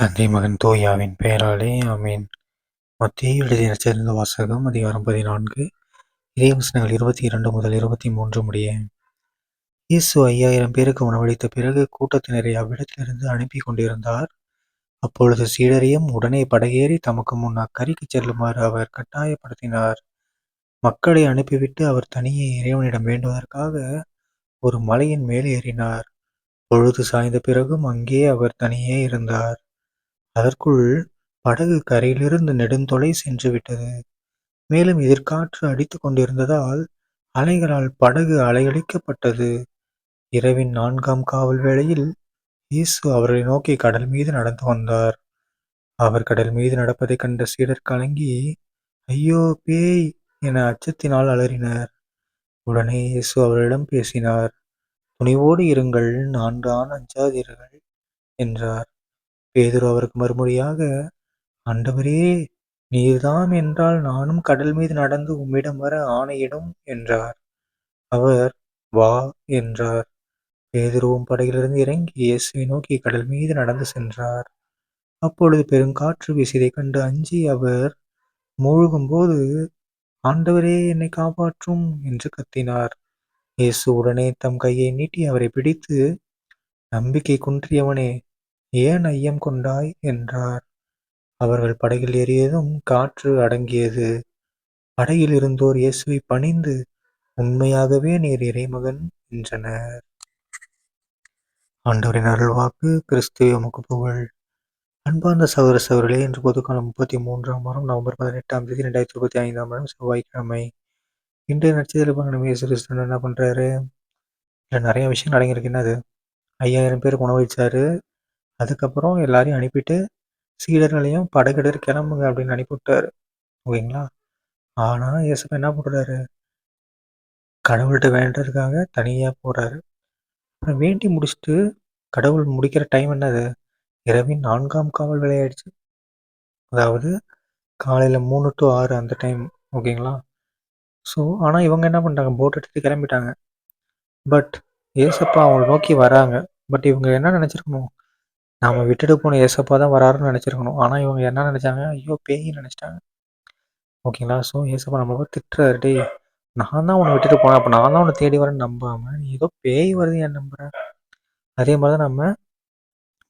தந்தை மகன் தோயாவின் பெயராலே ஆமீன். மத்திய எழுதிய சேர்ந்த வாசகம் அதிகாரம் பதினான்கு. இறைவசனங்கள் இருபத்தி இரண்டு முதல் இருபத்தி மூன்று முடிய. இயேசு ஐயாயிரம் பேருக்கு உணவளித்த பிறகு கூட்டத்தினரை அவ்விடத்திலிருந்து அனுப்பி கொண்டிருந்தார். அப்பொழுது சீடரையும் உடனே படகேறி தமக்கு முன் அக்கறிக்கு செல்லுமாறு அவர் கட்டாயப்படுத்தினார். மக்களை அனுப்பிவிட்டு அவர் தனியே இறைவனிடம் வேண்டுவதற்காக ஒரு மலையின் மேல் ஏறினார். பொழுது சாய்ந்த பிறகும் அங்கே அவர் தனியே இருந்தார். அதற்குள் படகு கரையிலிருந்து நெடுந்தொலை சென்று விட்டது. மேலும் எதிர்காற்று அடித்துக் கொண்டிருந்ததால் அலைகளால் படகு அலையடிக்கப்பட்டது. இரவின் நான்காம் காவல் வேளையில் இயேசு அவர்களை நோக்கி கடல் மீது நடந்து வந்தார். அவர் கடல் மீது நடப்பதைக் கண்ட சீடர் கலங்கி, ஐயோ பேய் என அச்சத்தினால் அலறினர். உடனே இயேசு அவர்களிடம் பேசினார். துணிவோடு இருங்கள் நான் தான் அஞ்சாதீர்கள் என்றார். பேதுரு அவருக்கு மறுமொழியாக ஆண்டவரே நீர்தாம் என்றால் நானும் கடல் மீது நடந்து உம்மிடம் வர ஆணையிடும் என்றார். அவர் வா என்றார். பேதுருவும் படகிலிருந்து இறங்கி இயேசுவை நோக்கி கடல் மீது நடந்து சென்றார். அப்பொழுது பெருங்காற்று வீசியதைக் கண்டு அஞ்சி அவர் மூழ்கும் போது ஆண்டவரே என்னை காப்பாற்றும் என்று கத்தினார். இயேசு உடனே தம் கையை நீட்டி அவரை பிடித்து நம்பிக்கை குன்றியவனே ஏன் ஐயம் கொண்டாய் என்றார். அவர்கள் படகில் ஏறியதும் காற்று அடங்கியது. படகில் இருந்தோர் இயேசுவை பணிந்து, உண்மையாகவே நீர் இறைமகன் என்றனர். ஆண்டவரின் அருள்வாக்கு கிறிஸ்துவ உமக்கு புகழ். அன்பார்ந்த சகோதர சகோதரிகளே இன்று பொதுக்காலம் முப்பத்தி மூன்றாம் வாரம் நவம்பர் பதினெட்டாம் தேதி ரெண்டாயிரத்தி இருபத்தி ஐந்தாம் வருடம் செவ்வாய்க்கிழமை. இன்றைய நட்சத்திர நம்ம இயேசு கிறிஸ்து என்ன பண்றாரு? இல்லை நிறைய விஷயம் அடங்கியிருக்கு என்னது ஐயாயிரம் பேருக்கு உணவளிச்சாரு அதுக்கப்புறம் எல்லாரையும் அனுப்பிட்டு சீடர்களையும் படகெடுத்து கிளம்புங்க அப்படின்னு அனுப்பிவிட்டாரு ஓகேங்களா? ஆனால் இயேசப்பா என்ன பண்ணுறாரு கடவுள்கிட்ட வேண்டதுக்காக தனியாக போகிறாரு அப்புறம் வேண்டி முடிச்சுட்டு கடவுள் முடிக்கிற டைம் என்னது? இரவின் நான்காம் காவல் விளையாடுச்சு அதாவது காலையில் மூணு டு ஆறு அந்த டைம் ஓகேங்களா? ஸோ ஆனால் இவங்க என்ன பண்ணிட்டாங்க? போட் எடுத்துட்டு கிளம்பிட்டாங்க. பட் ஏசப்பா அவங்களை நோக்கி வராங்க. பட் இவங்க என்ன நினச்சிருக்கணும்? நாம விட்டுட்டு போன ஏசப்பா தான் வராருன்னு நினச்சிருக்கணும். ஆனால் இவங்க என்ன நினச்சாங்க? ஐயோ பேய்ன்னு நினச்சிட்டாங்க. ஓகேங்களா? ஸோ ஏசப்பா நம்மளை திட்டுறாரு. டேய் நான் தான் உன்னை விட்டுட்டு போனேன். அப்போ நான் தான் உன்னை தேடி வரேன்னு நம்பாம நீ ஏதோ பேய் வருது என் நம்புகிறேன் அதே மாதிரி தான் நம்ம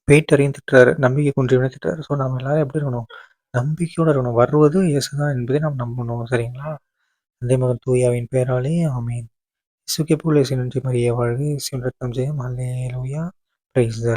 பேய்ட்டரையும் திட்டுறாரு. நம்பிக்கை குன்றியவனே திட்டுறாரு. ஸோ நம்ம எல்லாரும் எப்படி இருக்கணும்? நம்பிக்கையோடு இருக்கணும். வருவது இயேசு தான் என்பதை நம்ம நம்பணும். சரிங்களா? அதே மாதிரி தூயாவின் பேராலே ஆமீன். இசுக்கே போல நன்றி மரிய வாழ்க! இசையின் ரத்தம் ஜெயம். அல்லே லூயா பிரைஸ் த